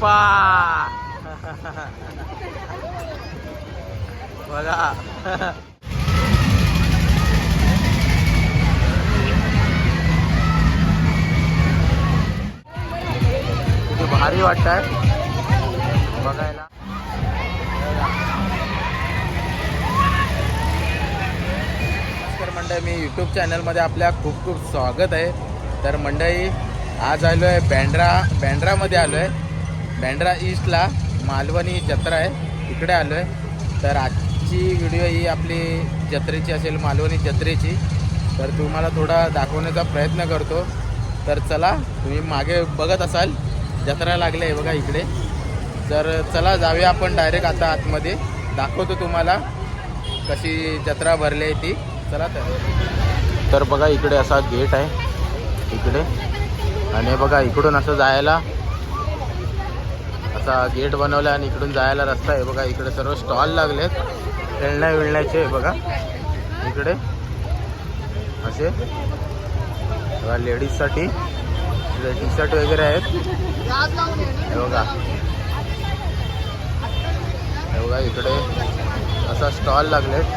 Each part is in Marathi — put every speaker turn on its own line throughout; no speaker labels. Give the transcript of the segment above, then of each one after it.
बाप्पा बघा. किती भारी वाटतंय. बघायला. नमस्कार मंडळी मी यूट्यूब चॅनलमध्ये आपल्या खूप खूप स्वागत आहे. तर मंडळी आज आलो आहे बँड्रा बँड्रामध्ये आलो आहे बँड्रा ईस्टला मालवणी जत्रा आहे. इकडे आलो आहे तर आजची व्हिडिओ ही आपली जत्रेची असेल मालवणी जत्रेची. तर तुम्हाला थोडा दाखवण्याचा प्रयत्न करतो. तर चला तुम्ही मागे बघत असाल जत्रा लागली आहे बघा इकडे. तर चला जाऊया आपण डायरेक्ट आता आतमध्ये. दाखवतो तुम्हाला कशी जत्रा भरली आहे ती. चला तर. तर बघा इकडे असा गेट आहे. इकडे. आणि बघा इकडून असं जायला असा गेट बनवला आणि इकडून जायला रस्ता आहे बघा इकडे सर्व स्टॉल लागलेत खेळण्या विळण्याचे बघा. इकडे असे. बघा लेडीजसाठी टी शर्ट वगैरे आहेत. हे बघा. हे बघा इकडे असा स्टॉल लागलेत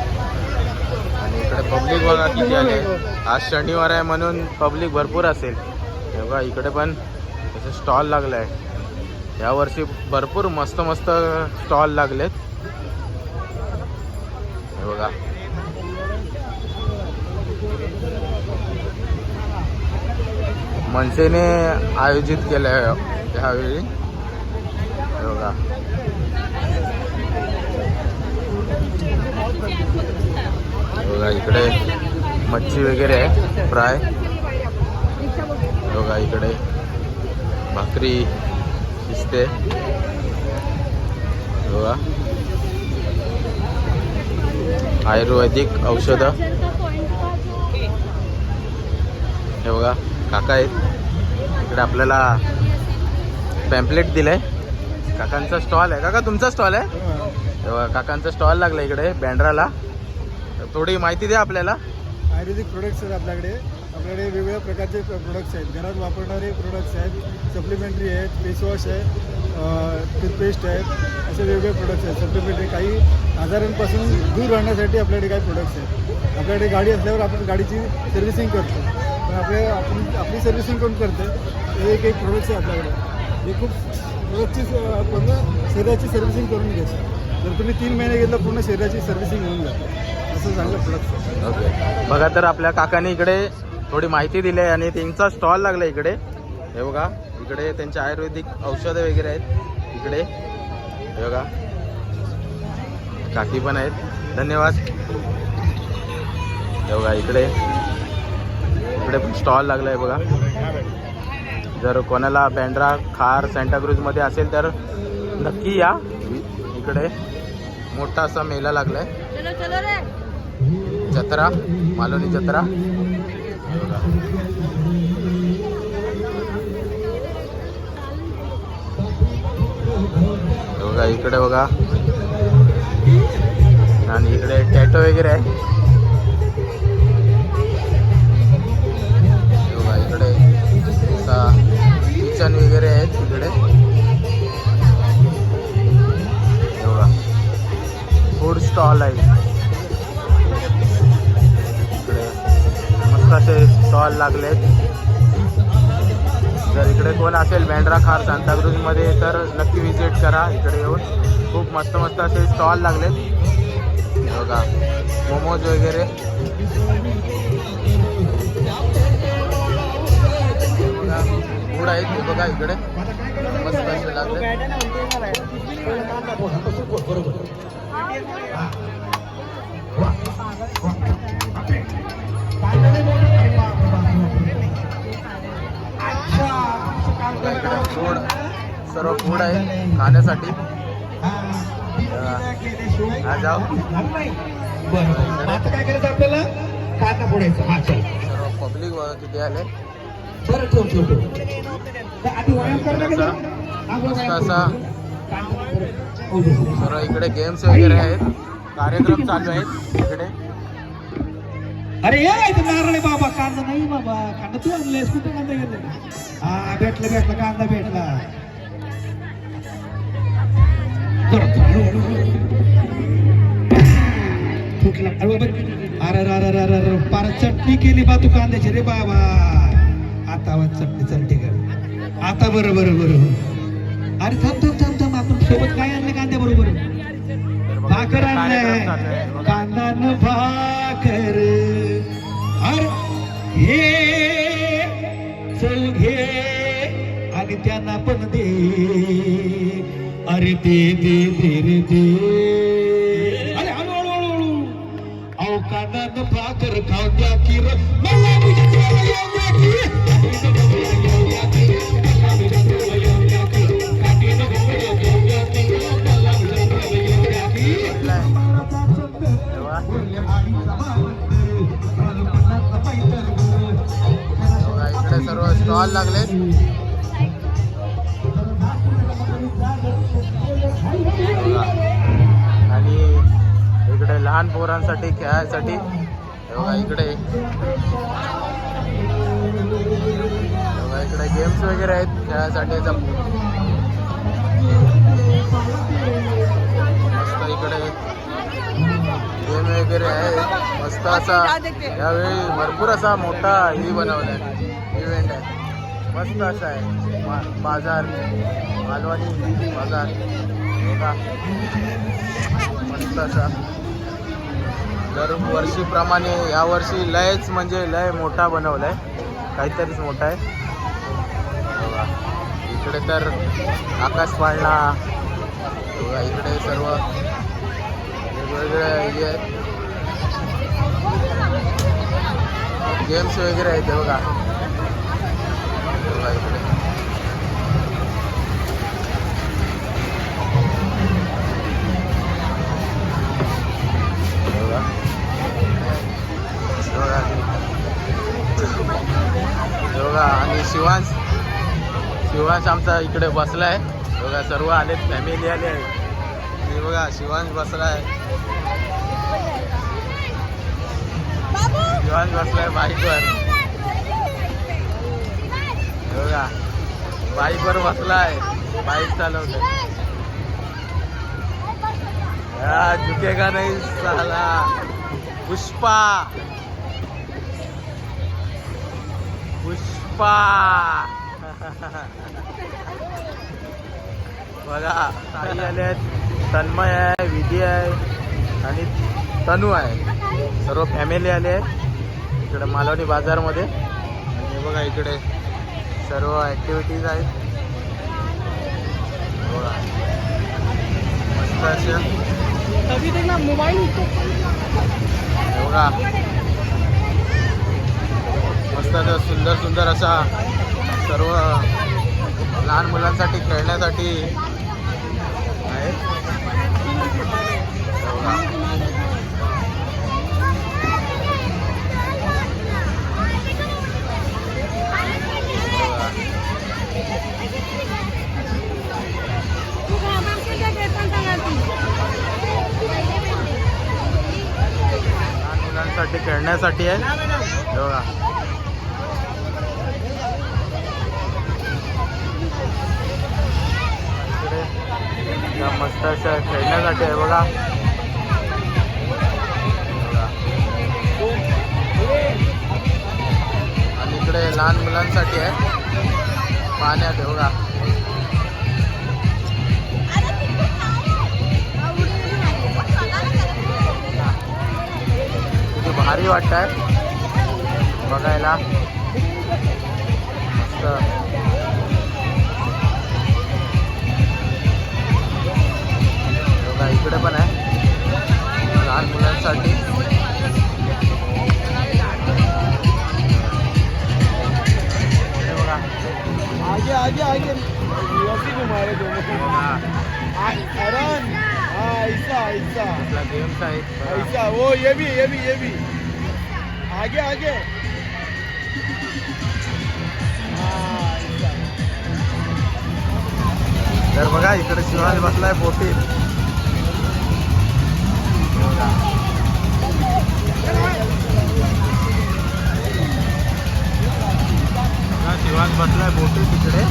आणि इकडे पब्लिक बघा किती आले आज शनिवार आहे म्हणून पब्लिक भरपूर असेल. हे बघा इकडे पण असं स्टॉल लागलं आहे यावर्षी भरपूर मस्त मस्त स्टॉल लागलेत. हे बघा. मनसेने आयोजित केलं आहे ह्यावेळी हे बघा. बघा इकडे मच्छी वगैरे आहे फ्राय. बघा इकडे भाकरी. दिसते. बघा. आयुर्वेदिक औषधं. हे बघा काका आहेत. इकडे आपल्याला पॅम्पलेट दिलंय. काकांचा स्टॉल आहे. काका तुमचा स्टॉल आहे? काकांचा स्टॉल लागला इकडे बँड्राला थोडी माहिती द्या आपल्याला.
आयुर्वेदिक प्रोडक्ट्स आहेत आपल्याकडे. आपल्याकडे वेगवेगळ्या प्रकारचे प्रोडक्ट्स आहेत. घरात वापरणारे प्रोडक्ट्स आहेत. सप्लिमेंटरी आहेत. फेसवॉश आहे. टूथपेस्ट आहेत. असे वेगवेगळे प्रोडक्ट्स आहेत. सप्लिमेंटरी काही आजारांपासून दूर राहण्यासाठी आपल्याकडे काही प्रोडक्ट्स आहेत. आपल्याकडे गाडी असल्यावर आपण गाडीची सर्व्हिसिंग करतो. पण आपल्या आपण आपली सर्व्हिसिंग कोण करते? हे एक एक प्रोडक्ट्स आहे आपल्याकडे. हे खूप प्रोडक्टची पूर्ण शरीराची सर्व्हिसिंग करून घेतो. जर तुम्ही तीन महिने घेतलं पूर्ण शरीराची सर्व्हिसिंग होऊन जाते. असं चांगलं
प्रोडक्ट बघा तर आपल्या काकाने इकडे थोडी माहिती दिली आहे आणि त्यांचा स्टॉल लागला इकडे. हे बघा इकडे त्यांचे आयुर्वेदिक औषधं वगैरे आहेत. इकडे हे बघा. काकी पण आहेत. धन्यवाद. हे बघा इकडे. इकडे पण स्टॉल लागला आहे बघा. जर कोणाला बँड्रा खार सँटाक्रूजमध्ये असेल तर नक्की या. इकडे मोठा असा मेला लागला आहे जत्रा मालवणी जत्रा. बघा इकडे बघा. आणि इकडे टॅटो वगैरे आहे. बघा इकडे किचन वगैरे आहेत तिकडे. बघा फूड स्टॉल आहे. असे स्टॉल लागलेत. जर इकडे कोण असेल बँड्रा खार सांताक्रूजमध्ये तर नक्की विजिट करा इकडे येऊन. खूप मस्त मस्त असे स्टॉल लागलेत. बघा मोमोज वगैरे. गुड आहेत हे बघा इकडे. मस्त असे लागले फूड सर्व फूड आहे खाण्यासाठी. हा जाऊ
काय करायचं आपल्याला? कांदा फोडायचा. हा चल.
सर्व पब्लिक बघा किती आले.
बरं ठेव ठेव
असा.
हो, हो, हो.
सर्व इकडे गेम्स वगैरे आहेत. कार्यक्रम चालू आहेत इकडे.
अरे ये इथं नारळ आहे बाबा कांदा नाही बाबा कांदा तू आणलेस कुठे कांदा घेतला? हा भेटला भेटला कांदा भेटला. परत हळू, हळू, हळू. फुकला अरे बाबा अरे अरे अरे अरे पार चटणी केली बा तू कांद्याची रे बाबा. आता वा चटणी चटणी कर आता बरं बरं बरं. अरे थांब थांब थांब थांब आपण सोबत काय आणलं कांद्या बरोबर
तर
भाकर. कांदा न भाकर अरे हे चल घे. आणि त्यांना पण दे. अरे दे दे दे रे दे. अरे हळू हळू अहो कांदा न भाकर खाऊ द्या की मला
स्टॉल लागले. आणि इकडे लहान पोरांसाठी खेळायसाठी. बघा इकडे. बघा इकडे गेम्स वगैरे आहेत खेळायसाठी. मस्त इकडे गेम वगैरे आहे. मस्त असा यावेळी भरपूर असा मोठा ही बनवला आहे इव्हेंट आहे. मस्त असा आहे. मा- बाजार मालवणी बाजार. बघा. मस्त असा. दर वर्षीप्रमाणे यावर्षी लयच म्हणजे लय मोठा बनवलाय. काहीतरीच मोठा आहे. बघा. इकडे तर आकाश पाळणा बघा इकडे सर्व वेगवेगळे हे आहेत. गेम्स वगैरे आहेत बघा. शिवांश आमचा इकडे बसला आहे बघा सर्व आलेत फॅमिली आले आहे हे बघा शिवांश बसलाय. शिवांश बसलाय बाईकवर. बघा बाईकवर बसलाय. बाईक चालवतोय. हा, झुकेगा नाही साला. पुष्पा. पुष्पा. बघा ताई आले आहेत तन्मय आहे विधी आहे आणि तनू आहे. सर्व फॅमिली आले आहेत. इकडे मालवणी बाजारमध्ये. आणि बघा इकडे सर्व ॲक्टिव्हिटीज आहेत. बघा. मस्त असेल मोबाईल बघा. मस्त सुंदर सुंदर असा सर्व लहान मुलांसाठी खेळण्यासाठी आहे. लहान मुलांसाठी खेळण्यासाठी आहे. एवढा बघा. असं खेळण्यासाठी आहे बघा. बघा. आणि इकडे लहान मुलांसाठी आहे. पाण्यात आहे बघा. किती भारी वाटत आहे बघायला. मस्त. इकडे शिवाजी बसलाय बोटी. शिवाज बसलाय बोटी तिकडे.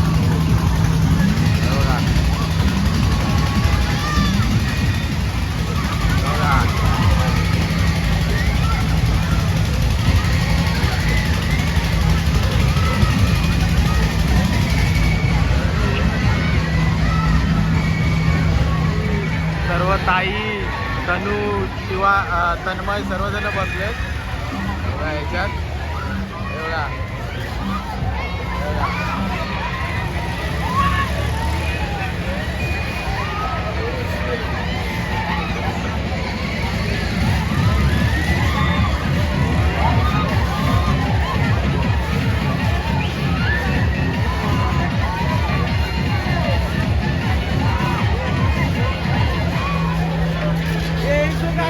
बघा. सर्व ताई तनू किंवा तन्मय सर्वजण बसलेत. बघा याच्यात हे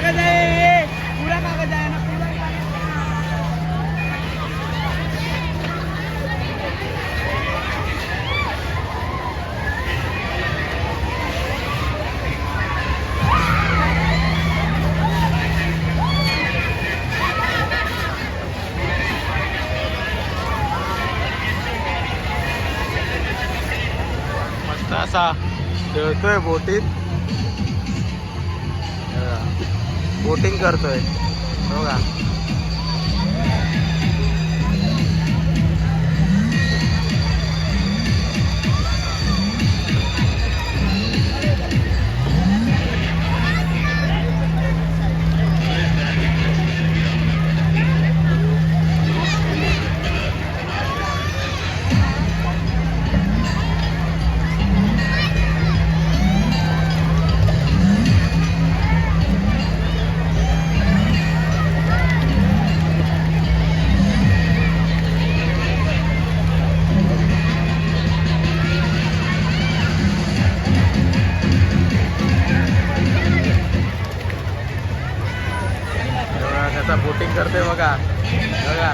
Kakak saya, kurang kakak saya anak kurang kakak saya. Masa, jauh. Boating करतोय. बघा. बघा.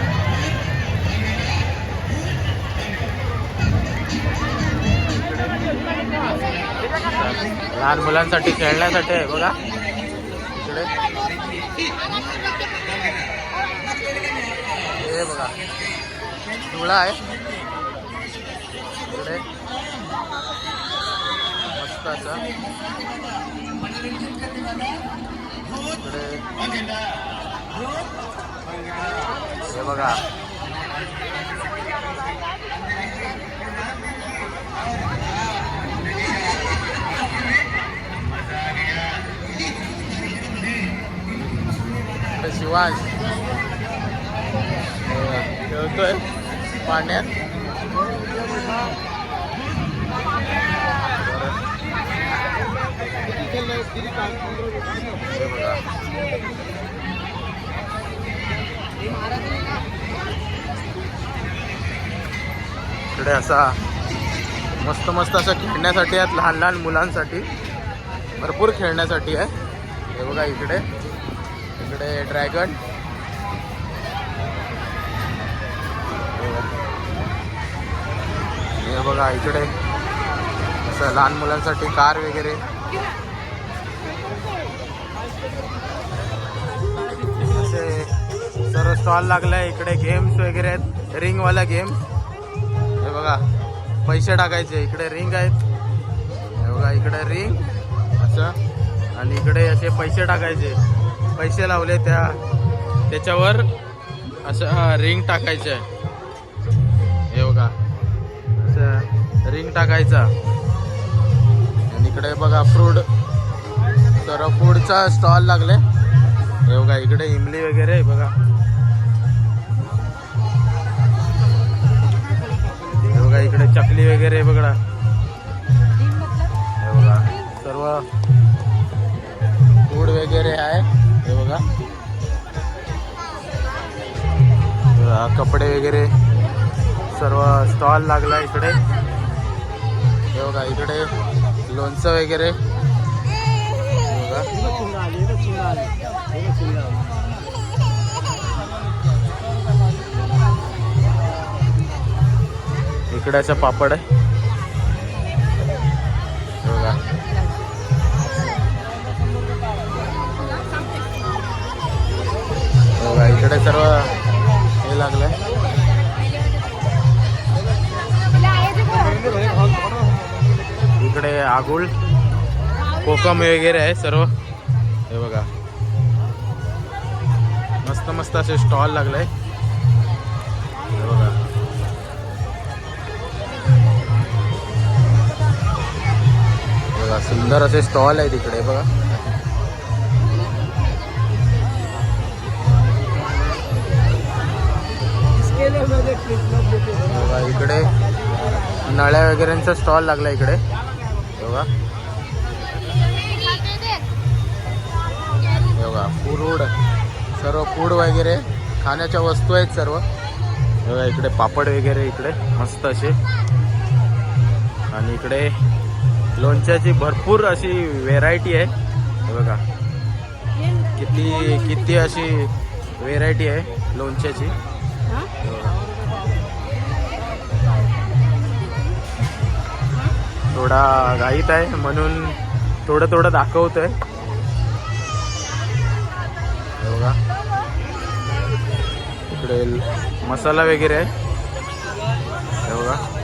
लहान मुलांसाठी खेळण्यासाठी आहे बघा. इकडे हे बघा. जुळा आहे. इकडे. मस्त असं. इकडे. हे बघा. शिवाज खेळतोय पाण्यात. बघा. इकडे असा मस्त मस्त असं खेळण्यासाठी आहेत लहान लहान मुलांसाठी. भरपूर खेळण्यासाठी आहे. हे बघा इकडे. इकडे ड्रॅगन. हे बघा इकडे. असं लहान मुलांसाठी कार वगैरे. स्टॉल स्टॉल लागलाय इकडे गेम्स वगैरे आहेत रिंगवाला गेम हे बघा पैसे टाकायचे इकडे रिंग आहेत. हे बघा इकडे रिंग असं. आणि इकडे असे पैसे टाकायचे. पैसे लावले त्या त्याच्यावर असं रिंग टाकायचे. हे बघा असं रिंग टाकायचा. आणि इकडे बघा फ्रूट तर फूडचा स्टॉल लागले. हे बघा इकडे इमली वगैरे बघा. चकली वगैरे बघा. हे बघा सर्व फूड वगैरे आहे. हे बघा. कपडे वगैरे सर्व स्टॉल लागला इकडे. हे बघा इकडे लोणचं वगैरे. बघा. इकडाचा पापड आहे. बघा. बघा इकडे सर्व हे लागलंय. इकडे आगुळ कोकम वगैरे आहे सर्व. हे बघा. मस्त मस्त असे स्टॉल लागलाय. सुंदर असे स्टॉल आहे तिकडे बघा. बघा इकडे नळ्या वगैरेंचा स्टॉल लागला इकडे. बघा. बघा फूड सर्व फूड वगैरे खाण्याच्या वस्तू आहेत सर्व. बघा इकडे पापड वगैरे इकडे मस्त असे. आणि इकडे लोणच्याची भरपूर अशी व्हेरायटी आहे. हे बघा. किती किती अशी व्हेरायटी आहे लोणच्याची. थोडा घाईत आहे म्हणून थोडं थोडं दाखवतोय. हे बघा. इकडे मसाला वगैरे आहे. हे बघा.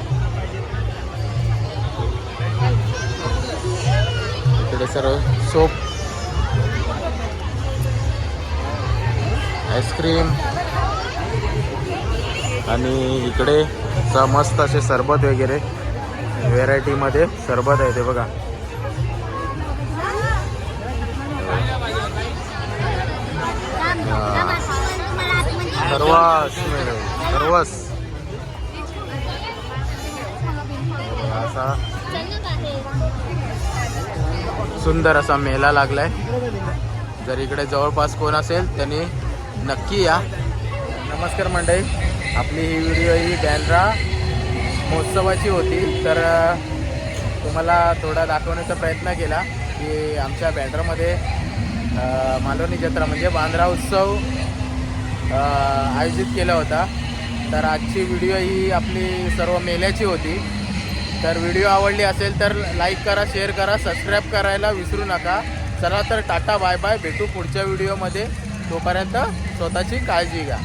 सर्व सोप. आईस्क्रीम आणि इकडे मस्त असे सरबत वगैरे. व्हेरायटीमध्ये सरबत आहे ते बघा. सर्वस मिळेल. सर्वस. असा सुंदर असा मेला लागलाय. जर इकडे जवळपास कोण असेल त्यांनी नक्की या. नमस्कार मंडळी आपली ही व्हिडिओ ही बँड्रा महोत्सवाची होती. तर तुम्हाला थोडा दाखवण्याचा प्रयत्न केला की आमच्या बँड्रामध्ये मालवणी जत्रा म्हणजे बांद्रा उत्सव आयोजित केला होता. तर आजची व्हिडिओ ही आपली सर्व मेल्याची होती. तर व्हिडिओ आवडली असेल तर लाईक करा शेअर करा सबस्क्राईब करायला विसरू नका. चला तर टाटा बाय बाय. भेटू पुढच्या व्हिडिओमध्ये. तोपर्यंत स्वतःची काळजी घ्या.